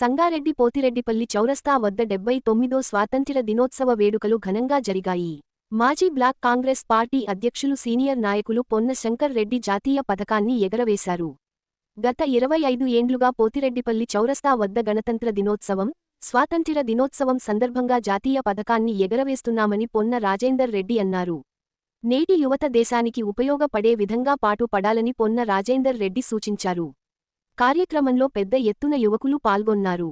సంగారెడ్డి పోతిరెడ్డిపల్లి చౌరస్తా వద్ద డెబ్బై తొమ్మిదో స్వాతంత్ర్య దినోత్సవ వేడుకలు ఘనంగా జరిగాయి. మాజీ బ్లాక్ కాంగ్రెస్ పార్టీ అధ్యక్షులు సీనియర్ నాయకులు పొన్న శంకర్ రెడ్డి జాతీయ పథకాన్ని ఎగరవేశారు. గత ఇరవై ఐదు ఏండ్లుగా పోతిరెడ్డిపల్లి చౌరస్తా వద్ద గణతంత్ర దినోత్సవం స్వాతంత్ర్య దినోత్సవం సందర్భంగా జాతీయ పథకాన్ని ఎగరవేస్తున్నామని పొన్న రాజేందర్ రెడ్డి అన్నారు. నేటి యువత దేశానికి ఉపయోగపడే విధంగా పాటు పడాలని పొన్న రాజేందర్ రెడ్డి సూచించారు. కార్యక్రమంలో పెద్ద ఎత్తున యువకులు పాల్గొన్నారు.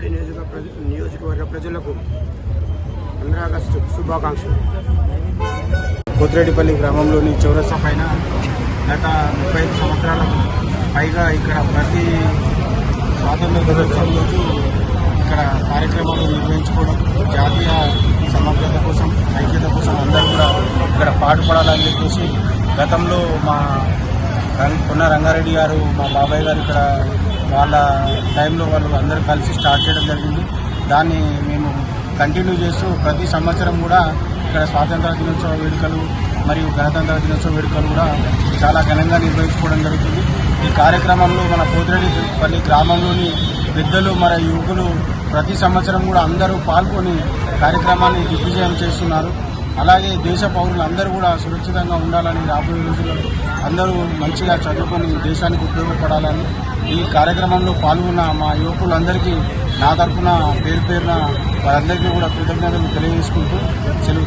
ఈరోజు నియోజక నియోజకవర్గ ప్రజలకు పంద్రా ఆగస్టు శుభాకాంక్షలు. కొత్తిరెడ్డిపల్లి గ్రామంలోని చౌరస్తా పైన గత ముప్పై ఐదు సంవత్సరాల పైగా ఇక్కడ ప్రతి స్వాతంత్ర దినోత్సవం రోజు ఇక్కడ కార్యక్రమాలు నిర్వహించుకోవడం జాతీయ సమగ్రత కోసం ఐక్యత కోసం అందరూ కూడా ఇక్కడ పాటుపడాలని చెప్పేసి గతంలో మా కొన్న రంగారెడ్డి గారు మా బాబాయ్ గారు ఇక్కడ వాళ్ళ టైంలో వాళ్ళు అందరూ కలిసి స్టార్ట్ చేయడం జరిగింది. దాన్ని మేము కంటిన్యూ చేస్తూ ప్రతి సంవత్సరం కూడా ఇక్కడ స్వాతంత్ర దినోత్సవ వేడుకలు మరియు గణతంత్ర దినోత్సవ వేడుకలు కూడా చాలా ఘనంగా నిర్వహించుకోవడం జరుగుతుంది. ఈ కార్యక్రమంలో మన పోతిరెడ్డిపల్లి గ్రామంలోని పెద్దలు మరి యువకులు ప్రతి సంవత్సరం కూడా అందరూ పాల్గొని కార్యక్రమాన్ని దిగ్విజయం చేస్తున్నారు. అలాగే దేశ పౌరులు అందరూ కూడా సురక్షితంగా ఉండాలని రాబోయే రోజుల్లో అందరూ మంచిగా చదువుకొని దేశానికి ఉపయోగపడాలని ఈ కార్యక్రమంలో పాల్గొన్న మా యువకులందరికీ నా తరఫున పేరు పేరున వారందరికీ కూడా కృతజ్ఞతలు తెలియజేసుకుంటూ సెలవు